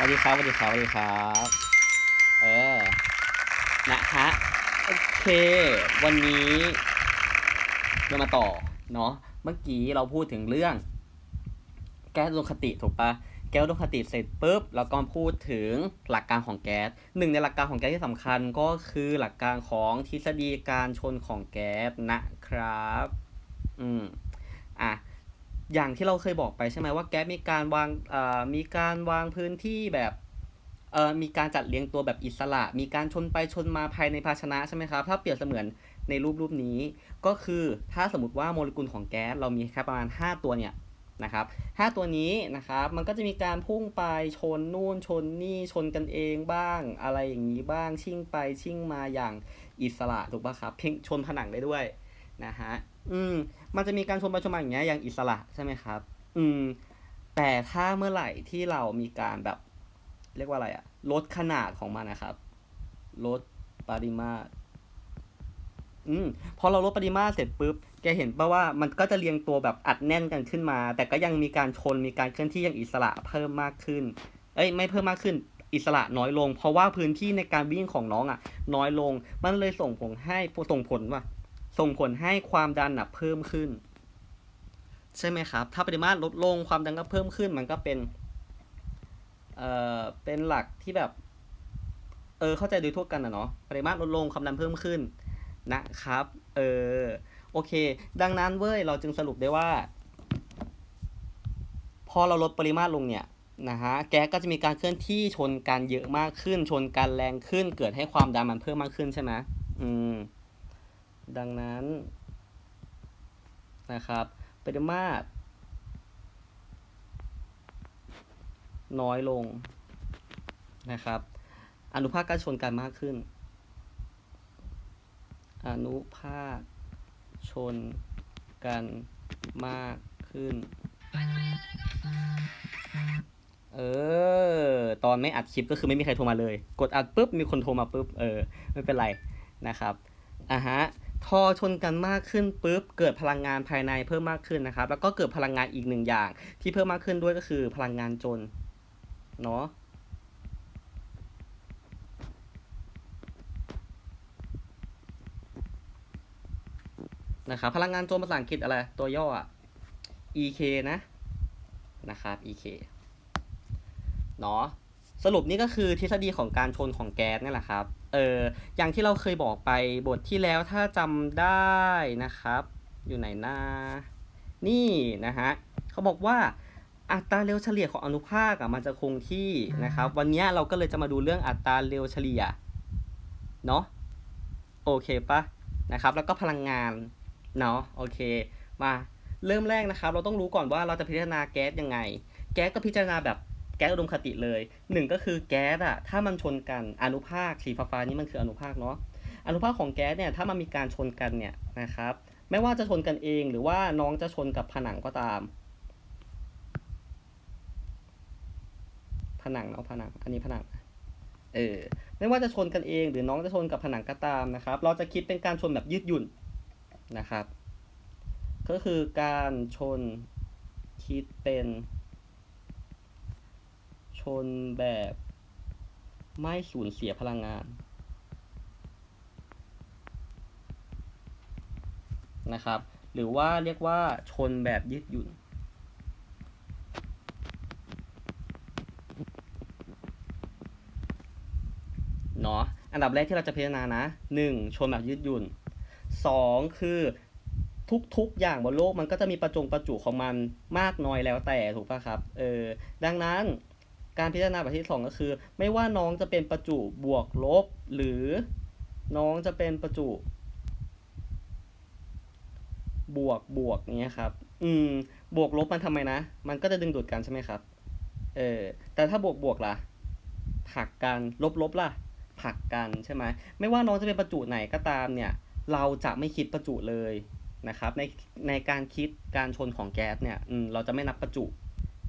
วัสดีครับสวัสดีครับสวัสดีครับ เออ นะฮะโอเค วันนี้เรามาต่อ เนาะ เมื่อกี้เราพูดถึงเรื่อง แก๊สอุดมคติถูกปะแก๊สอุดมคติเสร็จปุ๊บแล้วก็พูดถึงหลักการของแก๊สหนึ่งในหลักการของแก๊สที่สำคัญก็คือหลักการของทฤษฎีการชนของแก๊สนะครับ อืม อะ อย่างที่เราเคยบอกไปใช่ไหมว่าแก๊สมีการวางมีการวางพื้นที่แบบมีการจัดเรียงตัวแบบอิสระ มีการชนไปชนมาภายในภาชนะใช่ไหมครับ ถ้าเปรียบเสมือนในรูปรูปนี้ ก็คือถ้าสมมติว่าโมเลกุลของแก๊สเรามีแค่ประมาณ 5 ตัวเนี่ยนะครับห้าตัวนี้นะครับ มันก็จะมีการพุ่งไปชนนู่นชนนี่ชนกันเองบ้าง อะไรอย่างนี้บ้างชิ่งไปชิ่งมาอย่างอิสระถูกปะครับเพ่งชนผนังได้ด้วยนะฮะ อืม มันจะมีการชนไปชนมอย่างเงี้ยอย่างอิสระใช่ไหมครับ อืม แต่ถ้าเมื่อไหร่ที่เรามีการแบบ เรียกว่าอะไรอะลดขนาดของมันนะครับ ลดปริมาตร อืม พอเราลดปริมาตรเสร็จปุ๊บ แกเห็นปะว่ามันก็จะเรียงตัวแบบอัดแน่นกันขึ้นมา แต่ก็ยังมีการชน มีการเคลื่อนที่อย่างอิสระเพิ่มมากขึ้น เอ้ย ไม่เพิ่มมากขึ้น อิสระน้อยลง เพราะว่าพื้นที่ในการวิ่งของน้องอะ น้อยลง มันเลยส่งผลให้ส่งผลว่า ส่งผลให้ความดันอะเพิ่มขึ้น ใช่ไหมครับ ถ้าปริมาตรลดลงความดันก็เพิ่มขึ้นมันก็เป็นเอ่อเป็นหลักที่แบบเออเข้าใจโดยทั่วกันนะเนาะปริมาตรลดลงความดันเพิ่มขึ้นนะครับเออโอเค ดังนั้นเว้ยเราจึงสรุปได้ว่า พอเราลดปริมาตรลงเนี่ยนะฮะแก๊สก็จะมีการเคลื่อนที่ชนกันเยอะมากขึ้น ชนกันแรงขึ้น เกิดให้ความดันมันเพิ่มมากขึ้นใช่ไหมอืม ดังนั้นนะครับปริมาตร น้อยลงนะครับ อนุภาคการชนกันมากขึ้น อนุภาคชนกันมากขึ้น เออ ตอนไม่อัดคลิปก็คือไม่มีใครโทรมาเลย กดอัดปุ๊บมีคนโทรมาปุ๊บ เออ ไม่เป็นไรนะครับอะฮะ ทอชนกันมากขึ้นปุ๊บเกิดพลังงานภายในเพิ่มมากขึ้นนะครับ แล้วก็เกิดพลังงานอีกหนึ่งอย่าง ที่เพิ่มมากขึ้นด้วยก็คือพลังงานจนเนาะนะครับพลังงานจนภาษาอังกฤษอะไร ตัวย่ออะ EK นะ นะครับ EK เนาะสรุปนี่ก็คือทฤษฎีของการชนของแก๊สนี่แหละครับ เอออย่างที่เราเคยบอกไปบทที่แล้วถ้าจำได้นะครับ อยู่ไหนนะนี่นะฮะเขาบอกว่าอัตราเร็วเฉลี่ยของอนุภาคอะมันจะคงที่นะครับ วันนี้เราก็เลยจะมาดูเรื่องอัตราเร็วเฉลี่ยเนาะโอเคปะนะครับ แล้วก็พลังงานเนาะโอเค มาเริ่มแรกนะครับ เราต้องรู้ก่อนว่าเราจะพิจารณาแก๊สยังไง แก๊สก็พิจารณาแบบ แก๊สอุดมคติเลยหนึ่งก็คือแก๊สอะถ้ามันชนกันอนุภาคสีฟ้าๆนี่มันคืออนุภาคเนาะอนุภาคของแก๊สเนี่ยถ้ามันมีการชนกันเนี่ยนะครับไม่ว่าจะชนกันเองหรือว่าน้องจะชนกับผนังก็ตาม ผนังเนาะผนังอันนี้ผนังเออไม่ว่าจะชนกันเอง หรือน้องจะชนกับผนังก็ตามนะครับ เราจะคิดเป็นการชนแบบยืดหยุ่นนะครับ ก็คือการชนคิดเป็น นแบบไม่สูญเสียพลังงานนะครับ หรือว่าเรียกว่าชนแบบยืดหยุ่น เนาะ อันดับแรกที่เราจะพิจารณานะหนึ่งชนแบบยืดหยุ่นสองคือทุกๆ อย่างบนโลกมันก็จะมีประจงประจุของมันมากน้อยแล้วแต่ถูกปะครับ เออ ดังนั้น การพิจารณาแบบที่สองก็คือ ไม่ว่าน้องจะเป็นประจุบวกลบ หรือน้องจะเป็นประจุ บวกบวกเนี้ยครับ อืม บวกลบมันทำไมนะ มันก็จะดึงดูดกันใช่ไหมครับ เออ แต่ถ้าบวกบวกล่ะผลักกัน ลบลบล่ะผลักกันใช่ไหม ไม่ว่าน้องจะเป็นประจุไหนก็ตามเนี่ย เราจะไม่คิดประจุเลยนะครับ ในในการคิดการชนของแก๊สเนี่ย อืม เราจะไม่นับประจุ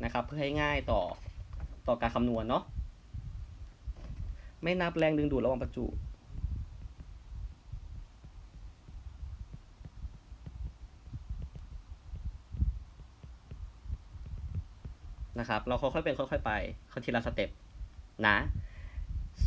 นะครับ เพื่อให้ง่ายต่อ ต่อการคำนวณเนาะไม่นับแรงดึงดูดระหว่างประจุนะครับ เราค่อยๆเป็นค่อยๆไปทีละสเต็ปนะ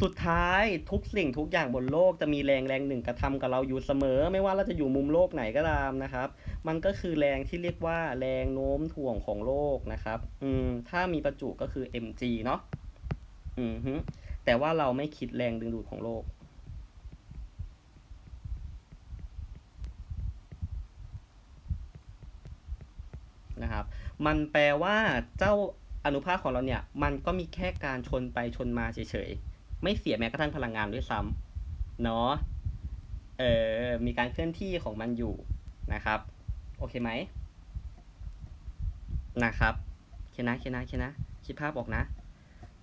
สุดท้ายทุกสิ่งทุกอย่างบนโลกจะมีแรงแรงหนึ่งกระทำกับเราอยู่เสมอ ไม่ว่าเราจะอยู่มุมโลกไหนก็ตามนะครับ มันก็คือแรงที่เรียกว่าแรงโน้มถ่วงของโลกนะครับ อืม ถ้ามีประจุก็คือ mg เนาะ อืมฮึแต่ว่าเราไม่คิดแรงดึงดูดของโลก นะครับ มันแปลว่าเจ้าอนุภาคของเราเนี่ย มันก็มีแค่การชนไปชนมาเฉยๆ ไม่เสียแม้กระทั่งพลังงานด้วยซ้ำเนาะ เออ มีการเคลื่อนที่ของมันอยู่นะครับ อเคไหมนะครับเคนะเคนะเคนะคิดภาพออกนะ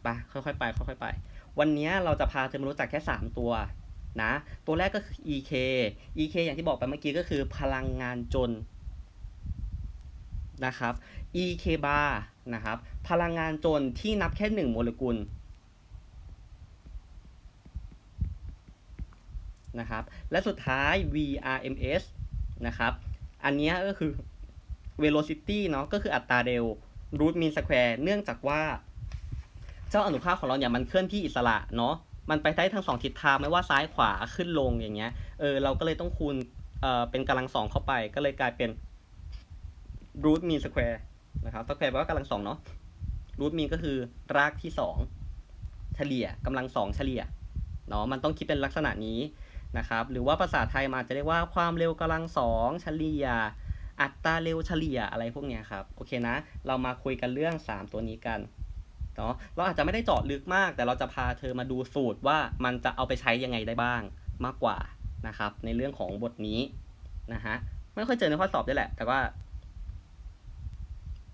ไปค่อยๆไปค่อยๆไป วันนี้เราจะพาเธอมารู้จักแค่ 3 ตัวนะ ตัวแรกก็คือ EK EK อย่างที่บอกไปเมื่อกี้ก็คือพลังงานจนนะครับ EK bar นะครับ พลังงานจนที่นับแค่ 1 โมเลกุลนะครับ และสุดท้าย VRMS นะครับ อันนี้ก็คือ velocity เนาะก็คืออัตราเร็ว root mean square เนื่องจากว่า เจ้าอนุภาคของเราเนี่ยมันเคลื่อนที่อิสระเนาะมันไปได้ทั้งสองทิศทางไม่ว่าซ้ายขวาขึ้นลงอย่างเงี้ยเออเราก็เลยต้องคูณเอ่อเป็นกำลังสองเข้าไปก็เลยกลายเป็น root mean square นะครับ square แปลว่ากำลังสองเนาะ root mean ก็คือรากที่สองเฉลี่ยกำลังสองเฉลี่ยเนาะมันต้องคิดเป็นลักษณะนี้ นะครับหรือว่าภาษาไทยมาจะเรียกว่าความเร็วกำลังสองเฉลี่ย อัตราเร็วเฉลี่ยอะไรพวกนี้ครับโอเคนะ เรามาคุยกันเรื่อง 3 ตัวนี้กันเนาะเราอาจจะไม่ได้เจาะลึกมาก แต่เราจะพาเธอมาดูสูตรว่ามันจะเอาไปใช้ยังไงได้บ้างมากกว่านะครับในเรื่องของบทนี้นะฮะไม่ค่อยเจอในข้อสอบด้วยแหละ แต่ว่า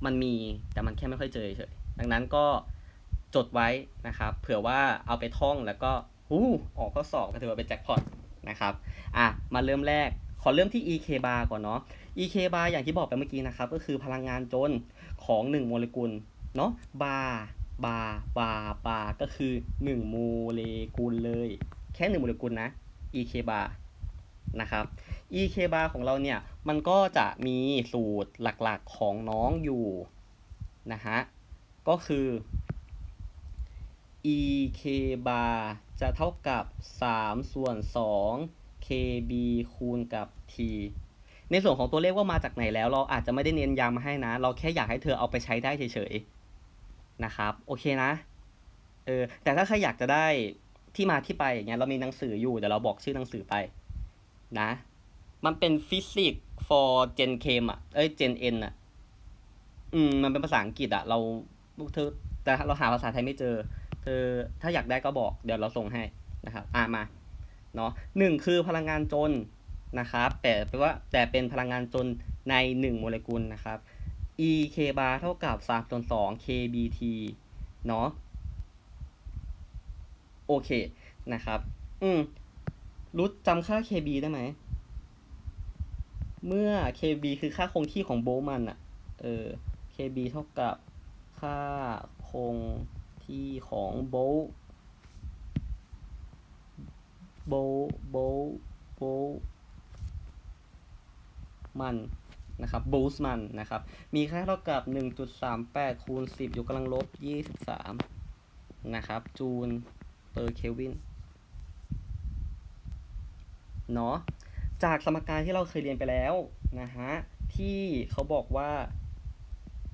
มันมีแต่มันแค่ไม่ค่อยเจอเฉยดังนั้นก็จดไว้นะครับ เผื่อว่าเอาไปท่องแล้วก็อู้ออกข้อสอบก็ถือว่าเป็นแจ็คพอต นะครับอะมาเริ่มแรกขอเริ่มที่ EK bar ก่อนเนาะ EK bar อย่างที่บอกไปเมื่อกี้นะครับก็คือพลังงานจนของ 1 โมเลกุลเนาะ bar bar bar bar ก็คือ 1 โมเลกุลเลย แค่ 1 โมเลกุลนะ EK bar นะครับ EK bar ของเราเนี่ย มันก็จะมีสูตรหลักๆของน้องอยู่นะฮะก็คือ EK bar จะเท่ากับ 3 ส่วน 2 KB คูณกับ T ในส่วนของตัวเลขว่ามาจากไหนแล้ว เราอาจจะไม่ได้เน้นย้ำมาให้นะ เราแค่อยากให้เธอเอาไปใช้ได้เฉยๆ นะครับ โอเคนะ เออ แต่ถ้าใครอยากจะได้ที่มาที่ไปอย่างเงี้ย เรามีหนังสืออยู่ เดี๋ยวเราบอกชื่อหนังสือไป นะ มันเป็น Physics for Gen Chem อะ เอ้ย Gen N อะ อืม มันเป็นภาษาอังกฤษอะ เราเธอแต่เราหาภาษาไทยไม่เจอ เธอถ้าอยากได้ก็บอกเดี๋ยวเราส่งให้นะครับอ่ามาเนาะหนึ่งคือพลังงานจนนะครับแต่แปลว่าแต่เป็นพลังงานจนใน 1 โมเลกุลนะครับ e k bar เท่ากับ 3 ส่วน 2 k b t เนาะโอเคนะครับ อืมรู้จำค่า kb ได้ไหม เมื่อ kb คือค่าคงที่ของโบลมันอะเออ kb เท่ากับค่าคง ที่ของโบลโบลโบลโบลมันนะครับบูสมันนะครับ มีค่าเท่ากับ 1.38 คูณ 10 ยกกำลังลบ 23 นะครับ จูลเปอร์เคลวิน เนาะ จากสมการที่เราเคยเรียนไปแล้วนะฮะ ที่เขาบอกว่า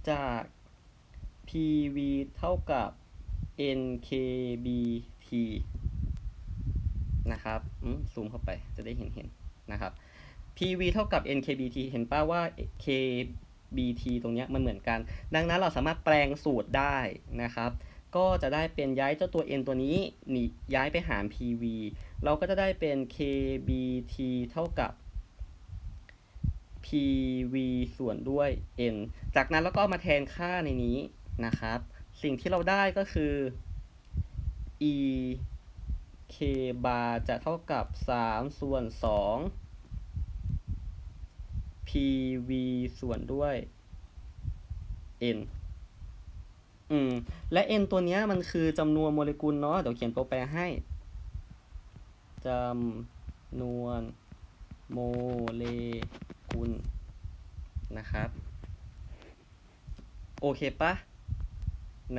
จาก PV เท่ากับ NKBT นะครับซูมเข้าไปจะได้เห็นเห็นนะครับ PV เท่ากับ NKBT เห็นป้าว่า KBT ตรงนี้มันเหมือนกัน ดังนั้นเราสามารถแปลงสูตรได้นะครับ ก็จะได้เป็นย้ายเจ้าตัว n ตัวนี้นี่ย้ายไปหาร PV เราก็จะได้เป็น KBT เท่ากับ PV ส่วนด้วย n จากนั้นเราก็มาแทนค่าในนี้นะครับ สิ่งที่เราได้ก็คือ e k bar จะเท่ากับ 3 ส่วน 2 pv ส่วนด้วย n อืม และ n ตัวเนี้ยมันคือจำนวนโมเลกุลเนาะ เดี๋ยวเขียนตัวแปรให้ จำนวนโมเลกุลนะครับ โอเคปะ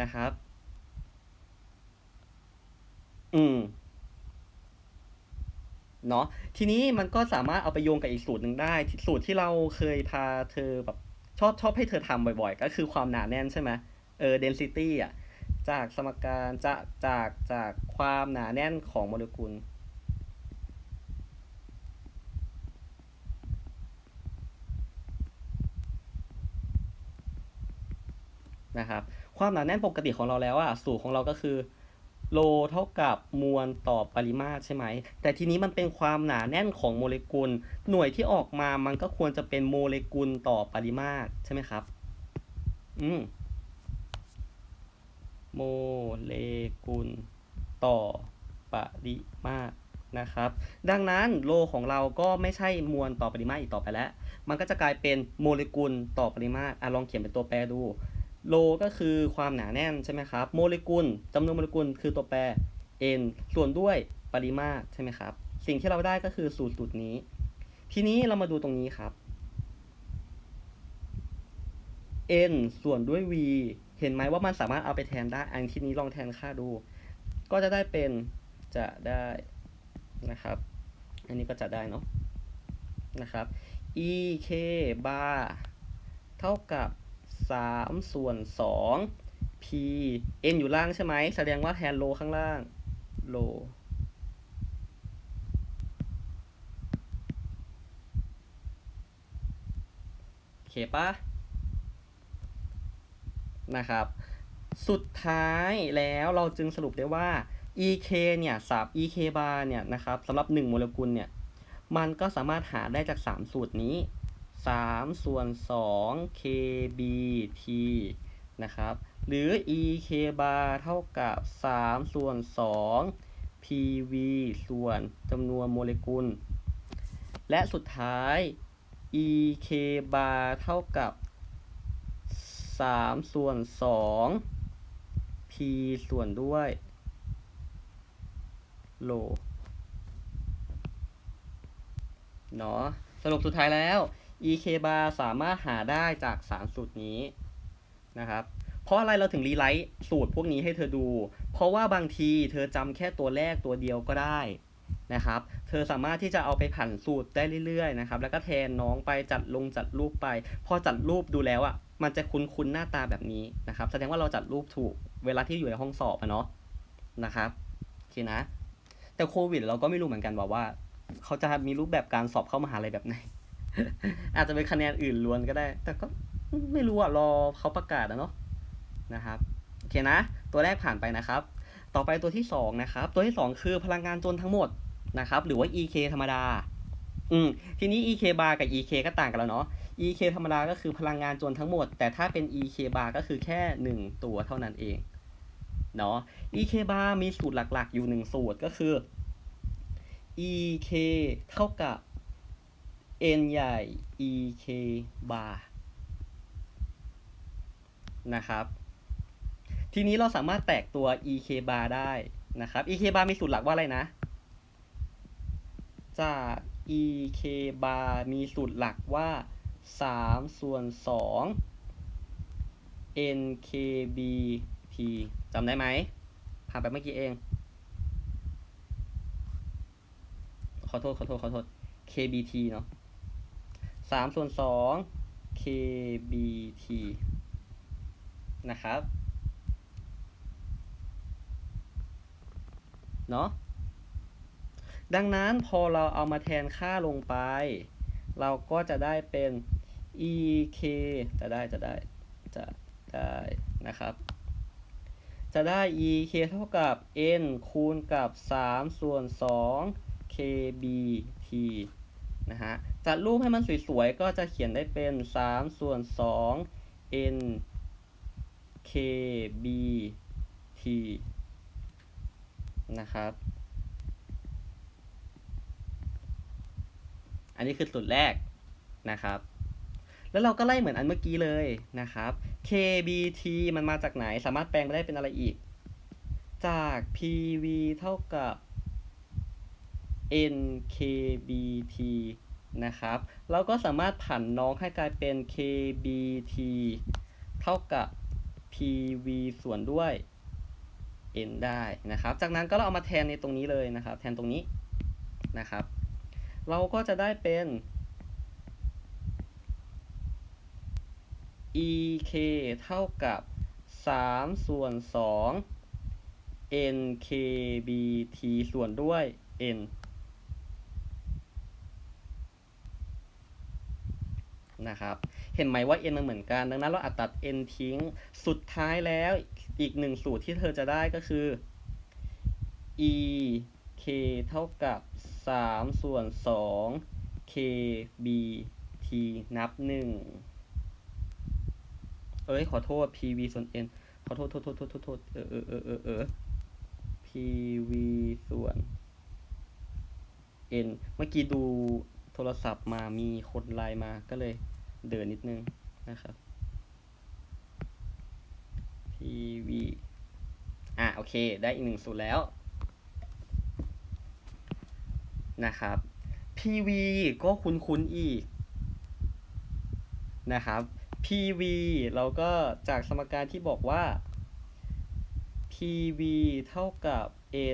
นะครับ อืมเนาะทีนี้มันก็สามารถเอาไปโยงกับอีกสูตรหนึ่งได้ สูตรที่เราเคยพาเธอแบบชอบชอบให้เธอทำบ่อยๆ ก็คือความหนาแน่นใช่ไหมเออ density อะ จากสมการจะจากจากความหนาแน่นของโมเลกุล นะครับ ความหนาแน่นปกติของเราแล้วอะสูตรของเราก็คือโลเท่ากับมวลต่อปริมาตรใช่ไหม แต่ทีนี้มันเป็นความหนาแน่นของโมเลกุล หน่วยที่ออกมามันก็ควรจะเป็นโมเลกุลต่อปริมาตรใช่ไหมครับ อืม โมเลกุลต่อปริมาตรนะครับ ดังนั้นโลของเราก็ไม่ใช่มวลต่อปริมาตรอีกต่อไปแล้ว มันก็จะกลายเป็นโมเลกุลต่อปริมาตรอะลองเขียนเป็นตัวแปรดู โลก็คือความหนาแน่นใช่ไหมครับ โมเลกุลจำนวนโมเลกุลคือตัวแปร n ส่วนด้วยปริมาตรใช่ไหมครับ สิ่งที่เราได้ก็คือสูตรสูตรนี้ ทีนี้เรามาดูตรงนี้ครับ n ส่วนด้วย v เห็นไหมว่ามันสามารถเอาไปแทนได้ อันที่นี้ลองแทนค่าดู ก็จะได้เป็นจะได้นะครับ อันนี้ก็จะได้เนาะนะครับ e k bar เท่ากับ 3 ส่วน 2 p n อยู่ล่างใช่ไหม แสดงว่าแทนโลข้างล่างโลโอเคปะนะครับ สุดท้ายแล้วเราจึงสรุปได้ว่า ek เนี่ยสับ ek bar เนี่ยนะครับสำหรับ 1 โมเลกุลเนี่ย มันก็สามารถหาได้จาก 3 สูตรนี้ 3 ส่วน 2 kbt นะครับ หรือ ek bar เท่ากับ 3 ส่วน 2 pv ส่วนจำนวนโมเลกุล และสุดท้าย ek bar เท่ากับ 3 ส่วน 2 p ส่วนด้วยโลเนาะสรุปสุดท้ายแล้ว ek bar สามารถหาได้จาก3สูตรนี้นะครับ เพราะอะไรเราถึงรีไลท์สูตรพวกนี้ให้เธอดู เพราะว่าบางทีเธอจำแค่ตัวแรกตัวเดียวก็ได้นะครับ เธอสามารถที่จะเอาไปผันสูตรได้เรื่อยๆนะครับ แล้วก็แทนน้องไปจัดลงจัดรูปไป พอจัดรูปดูแล้วอะ่ะ มันจะคุ้นๆหน้าตาแบบนี้นะครับ แสดงว่าเราจัดรูปถูก เวลาที่อยู่ในห้องสอบอะเนาะ นะครับโอเคนะ แต่โควิดเราก็ไม่รู้เหมือนกันว่าว่า เขาจะมีรูปแบบการสอบเข้ามหาลัยแบบไหน อาจจะเป็นคะแนนอื่นล้วนก็ได้ แต่ก็ไม่รู้อะรอเขาประกาศอะเนาะนะครับโอเคนะ ตัวแรกผ่านไปนะครับ ต่อไปตัวที่สองนะครับตัวที่สองคือพลังงานจนทั้งหมดนะครับ หรือว่า EK ธรรมดา อืมทีนี้ EK bar กับ EK ก็ต่างกันแล้วเนาะ EK ธรรมดาก็คือพลังงานจนทั้งหมด แต่ถ้าเป็น EK bar ก็คือแค่หนึ่งตัวเท่านั้นเองเนาะ EK bar มีสูตรหลักๆ อยู่หนึ่งสูตรก็คือ EK เท่ากับ N ใหญ่ EK bar นะครับ ทีนี้เราสามารถแตกตัว EK bar ได้นะครับ EK bar มีสูตรหลักว่าอะไรนะ จาก EK bar มีสูตรหลักว่า 3 ส่วน 2 NKBT จำได้ไหมผ่านไปเมื่อกี้เอง ขอโทษ ขอโทษ ขอโทษ KBT เนาะ สามส่วนสอง KBT นะครับ เนาะดังนั้นพอเราเอามาแทนค่าลงไป เราก็จะได้เป็น EK จะได้จะได้จะได้นะครับ จะได้ EK เท่ากับ N คูณกับ 3 ส่วน 2 KBT นะฮะ จัดรูปให้มันสวยๆ ก็จะเขียนได้เป็น 3 ส่วน 2 N KBT นะครับ อันนี้คือสูตรแรกนะครับ แล้วเราก็ไล่เหมือนอันเมื่อกี้เลยนะครับ KBT มันมาจากไหน สามารถแปลงไปได้เป็นอะไรอีก จาก PV เท่ากับ NKBT นะครับ เราก็สามารถผันน้องให้กลายเป็น KBT เท่ากับ PV ส่วนด้วย n ได้นะครับ จากนั้นก็เราเอามาแทนในตรงนี้เลยนะครับ แทนตรงนี้นะครับ เราก็จะได้เป็น ek เท่ากับ 3 ส่วน 2 nkbt ส่วนด้วย n นะครับ เห็นไหมว่า n มันเหมือนกัน ดังนั้นเราอาจตัด n ทิ้ง สุดท้ายแล้วอีกหนึ่งสูตรที่เธอจะได้ก็คือ e k เท่ากับ 3 ส่วน 2 k b t นับ 1 เอ้ย ขอโทษ p v ส่วน n ขอโทษ โทษ โทษ โทษ โทษโทษเออเออเออเออเออ p v ส่วน n เมื่อกี้ดูโทรศัพท์มามีคนไลน์มาก็เลย เดินนิดนึงนะครับ PV อะโอเค ได้อีกหนึ่งสูตรแล้วนะครับ PV ก็คุ้นๆอีกนะครับ PV เราก็จากสมการที่บอกว่า PV เท่ากับ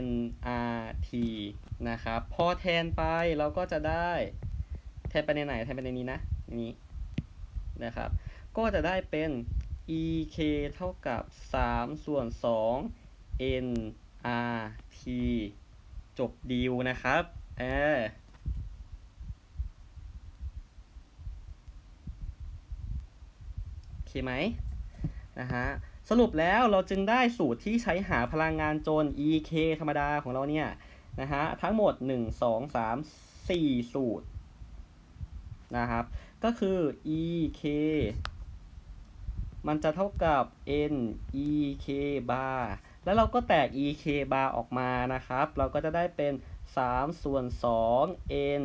nRT นะครับ พอแทนไปเราก็จะได้ แทนไปในไหน แทนไปในนี้นะ นี้ นะครับ ก็จะได้เป็น ek เท่ากับ 3 ส่วน 2 nrt จบดีลนะครับเออโอเคไหมนะฮะสรุปแล้วเราจึงได้สูตรที่ใช้หาพลังงานโจน ek ธรรมดาของเราเนี่ยนะฮะทั้งหมด 1 2 3 4 สูตรนะครับ ก็คือ ek มันจะเท่ากับ n e k bar แล้วเราก็แตก e k bar ออกมานะครับ เราก็จะได้เป็น 3 ส่วน 2 n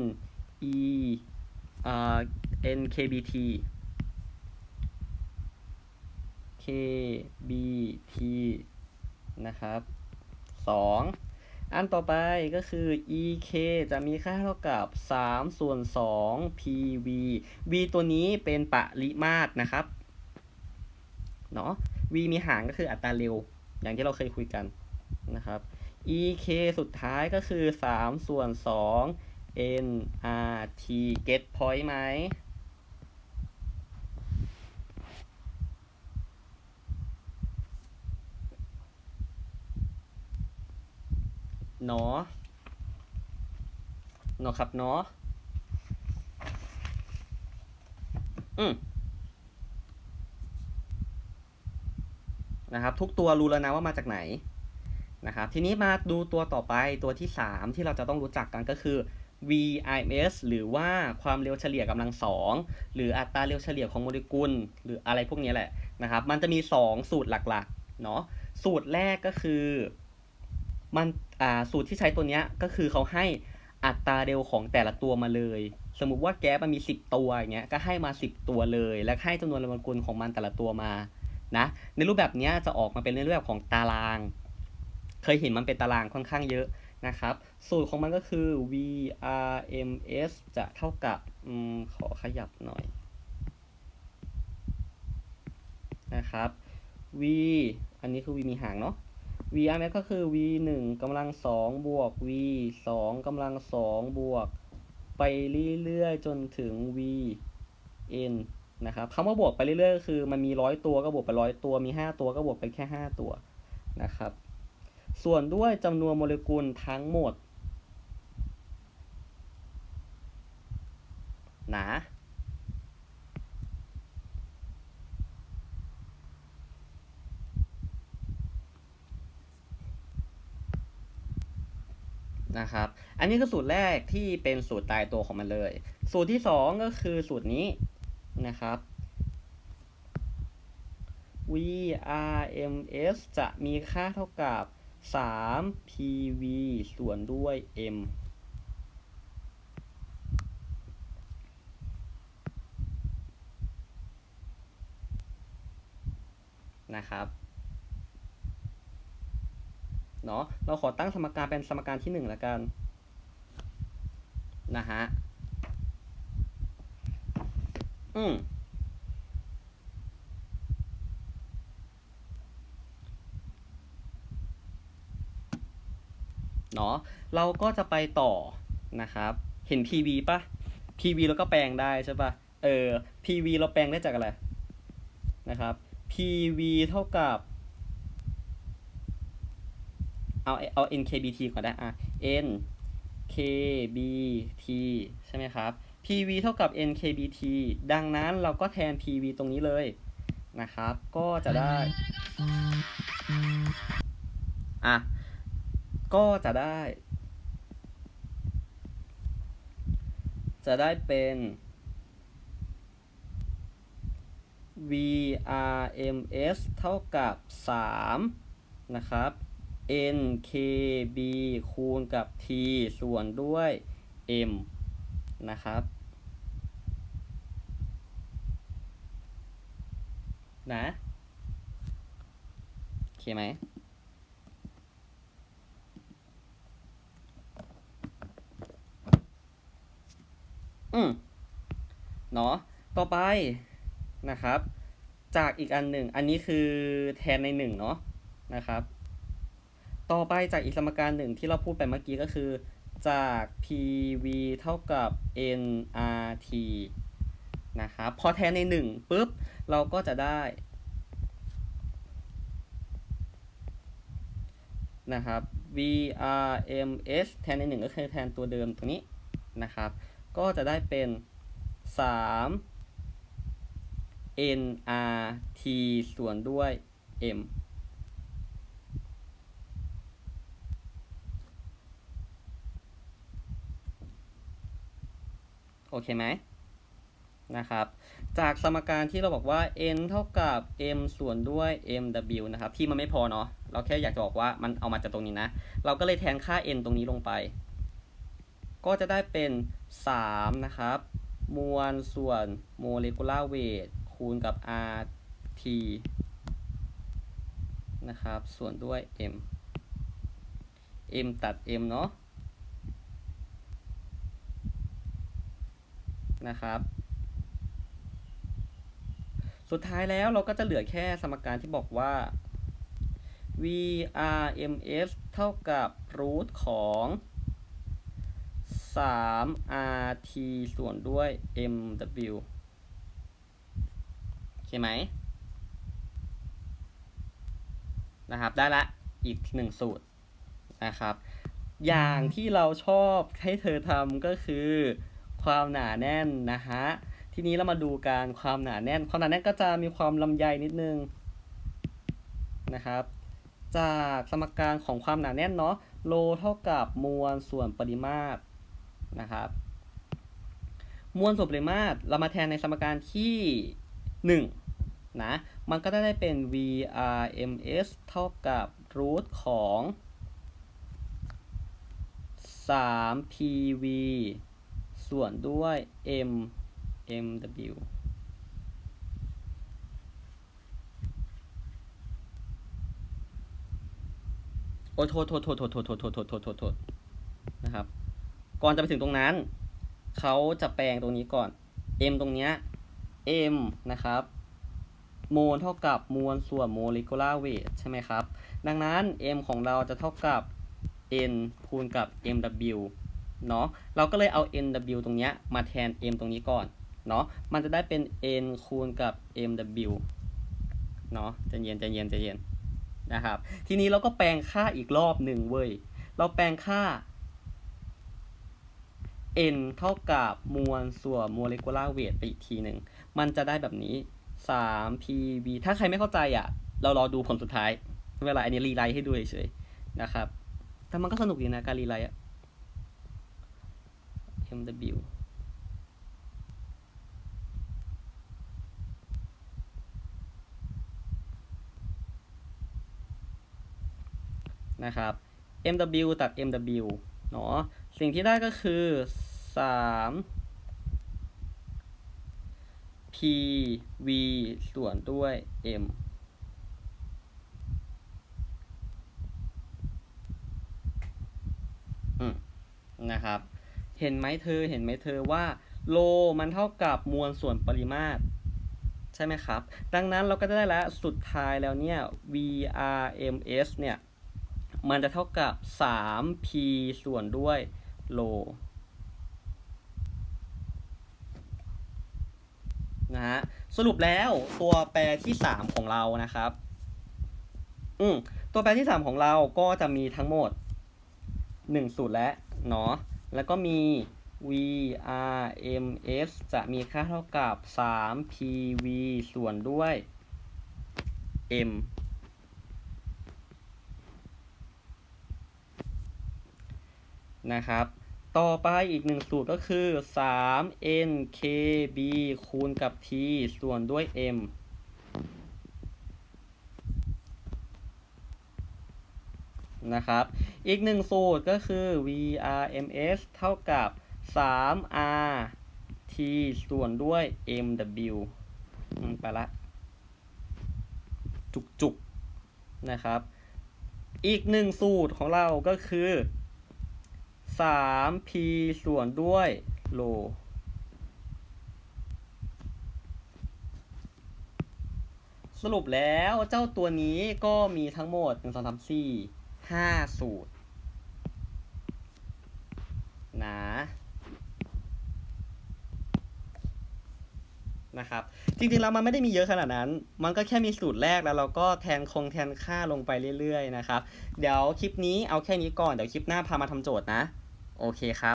e n k b t k b t นะครับ 2 อันต่อไปก็คือ e k จะมีค่าเท่ากับ3ส่วน2 p v v ตัวนี้เป็นปริมาตรนะครับ เนาะ v มีหารก็คืออัตราเร็ว อย่างที่เราเคยคุยกันนะครับ e k สุดท้ายก็คือ3ส่วน2 n r t get point ไหม นาะเนาะครับนาะอืมนะครับ ทุกตัวรู้แล้วนะว่ามาจากไหนนะครับทีนี้มาดูตัวต่อไปตัวที่ 3 ที่เราจะต้องรู้จักกันก็คือ VIMS หรือว่าความเร็วเฉลี่ยกำลังสองหรืออัตราเร็วเฉลี่ยของโมเลกุล หรืออะไรพวกนี้แหละนะครับ มันจะมี 2 สูตรหลักๆเนาะสูตรแรกก็คือ มันอ่าสูตรที่ใช้ตัวเนี้ยก็คือเขาให้อัตราเร็วของแต่ละตัวมาเลย สมมุติว่าแก๊สมันมี 10 ตัวอย่างเงี้ยก็ให้มา 10 ตัวเลย แล้วให้จำนวนโมเลกุลของมันแต่ละตัวมานะในรูปแบบเนี้ยจะออกมาเป็นในรูปแบบของตาราง เคยเห็นมันเป็นตารางค่อนข้างเยอะนะครับ สูตรของมันก็คือ VRMS จะเท่ากับอมขอขยับหน่อยนะครับ V อันนี้คือ V มีหางเนาะ VRMS ก็คือ V 1กำลัง2บวก V 2กำลัง2บวก ไปเรื่อยๆจนถึง V n นะครับคำว่าบวกไปเรื่อยๆก็คือมันมีร้อยตัวก็บวกไปร้อยตัวมี5ตัวก็บวกไปแค่5ตัวนะครับ ส่วนด้วยจำนวนโมเลกุลทั้งหมดนะ นะครับ อันนี้คือสูตรแรกที่เป็นสูตรตายตัวของมันเลย สูตรที่ 2 ก็คือสูตรนี้นะครับ VRMS จะมีค่าเท่ากับ 3 PV ส่วนด้วย M นะครับ เนาะเราขอตั้งสมการเป็นสมการที่1แล้วกันนะฮะอืมเนาะเราก็จะไปต่อนะครับ เห็น PV ปะ PV แล้วก็แปลงได้ใช่ปะเออ PV เราแปลงได้จากอะไรนะครับ PV เท่ากับ เอาเอา NKBT ก่อนได้อะ NKBT ใช่ไหมครับ PV เท่ากับ NKBT ดังนั้นเราก็แทน PV ตรงนี้เลยนะครับ ก็จะได้ อะ ก็จะได้ จะได้เป็น VRMS เท่ากับ 3 นะครับ NKB คูณกับ T ส่วนด้วย M นะครับ นะ โอเคไหม อืม เนาะ ต่อไปนะครับ จากอีกอันหนึ่ง อันนี้คือแทนในหนึ่งเนาะ นะครับ ต่อไปจากอีกสมการหนึ่งที่เราพูดไปเมื่อกี้ก็คือ จาก PV เท่ากับ nRT นะครับพอแทนในหนึ่งปุ๊บ เราก็จะได้นะครับ VRMS แทนในหนึ่งก็คือแทนตัวเดิมตรงนี้นะครับ ก็จะได้เป็น 3 nRT ส่วนด้วย m อเคไหมนะครับ จากสมการที่เราบอกว่า n เท่ากับ m ส่วนด้วย mw นะครับ ที่มันไม่พอเนาะ เราแค่อยากจะบอกว่ามันเอามาจากตรงนี้นะ เราก็เลยแทนค่า n ตรงนี้ลงไป ก็จะได้เป็น 3 นะครับ มวลส่วน molecular weight คูณกับ rt นะครับ ส่วนด้วย m m ตัด m เนาะ นะครับ สุดท้ายแล้วเราก็จะเหลือแค่สมการที่บอกว่า vrms เท่ากับรูทของ 3rt ส่วนด้วย mw โอเคไหม นะครับ ได้ละ อีกหนึ่งสูตรนะครับ อย่างที่เราชอบให้เธอทำก็คือ ความหนาแน่นนะฮะ ทีนี้เรามาดูการความหนาแน่น ความหนาแน่นก็จะมีความลำไยนิดนึงนะครับ จากสมการของความหนาแน่นเนาะ โลเท่ากับมวลส่วนปริมาตรนะครับ มวลส่วนปริมาตรเรามาแทนในสมการที่ 1 นะ มันก็ได้เป็น VRMS เท่ากับรูทของ 3PV ส่วนด้วย M MW โอ้โทษโทษโทษโทษโทษโทษโทษโทษโทษโทษโทษนะครับ ก่อนจะไปถึงตรงนั้น เขาจะแปลงตรงนี้ก่อน m ตรงเนี้ย m นะครับ โมลเท่ากับมวลส่วน molecular weight ใช่ไหมครับ ดังนั้น m ของเราจะเท่ากับ n คูณกับ mw เนาะเราก็เลยเอา nw ตรงเนี้ยมาแทน m ตรงนี้ก่อนเนาะมันจะได้เป็น n คูณกับ mw เนาะใจเย็นใจเย็นใจเย็นนะครับทีนี้เราก็แปลงค่าอีกรอบหนึ่งเว้ยเราแปลงค่า n เท่ากับมวลส่วน molecular weight ไปอีกทีหนึ่ง มันจะได้แบบนี้ 3 pb ถ้าใครไม่เข้าใจอะ เรารอดูผลสุดท้าย เวลาอันนี้รีไลท์ให้ดูเฉยๆนะครับ แต่มันก็สนุกดีนะการรีไลท์อะ mw นะครับ mw ตัด mw เนาะสิ่งที่ได้ก็คือ 3 pv ส่วนด้วย m นะครับ เห็นไหมเธอเห็นไหมเธอว่าโลมันเท่ากับมวลส่วนปริมาตร ใช่ไหมครับ ดังนั้นเราก็จะได้แล้วสุดท้ายแล้วเนี่ย vrms เนี่ย มันจะเท่ากับ 3p ส่วนด้วยโลนะฮะสรุปแล้วตัวแปรที่ 3 ของเรานะครับ อืมตัวแปรที่ 3 ของเราก็จะมีทั้งหมด 1 สูตรและเนาะ แล้วก็มี VRMS จะมีค่าเท่ากับ 3PV ส่วนด้วย M นะครับ ต่อไปอีกหนึ่งสูตรก็คือ 3NKB คูณกับ T ส่วนด้วย M นะครับ อีกหนึ่งสูตรก็คือ VRMS เท่ากับ 3RT ส่วนด้วย MW ไปละ จุกๆ นะครับ อีกหนึ่งสูตรของเราก็คือ 3p ส่วนด้วยโลสรุปแล้วเจ้าตัวนี้ก็มีทั้งหมด 1 2 3 4 ห้าสูตรนะนะครับ จริงๆแล้วมันไม่ได้มีเยอะขนาดนั้น มันก็แค่มีสูตรแรกแล้วเราก็แทนคงแทนค่าลงไปเรื่อยๆนะครับ เดี๋ยวคลิปนี้เอาแค่นี้ก่อน เดี๋ยวคลิปหน้าพามาทำโจทย์นะ โอเคครับ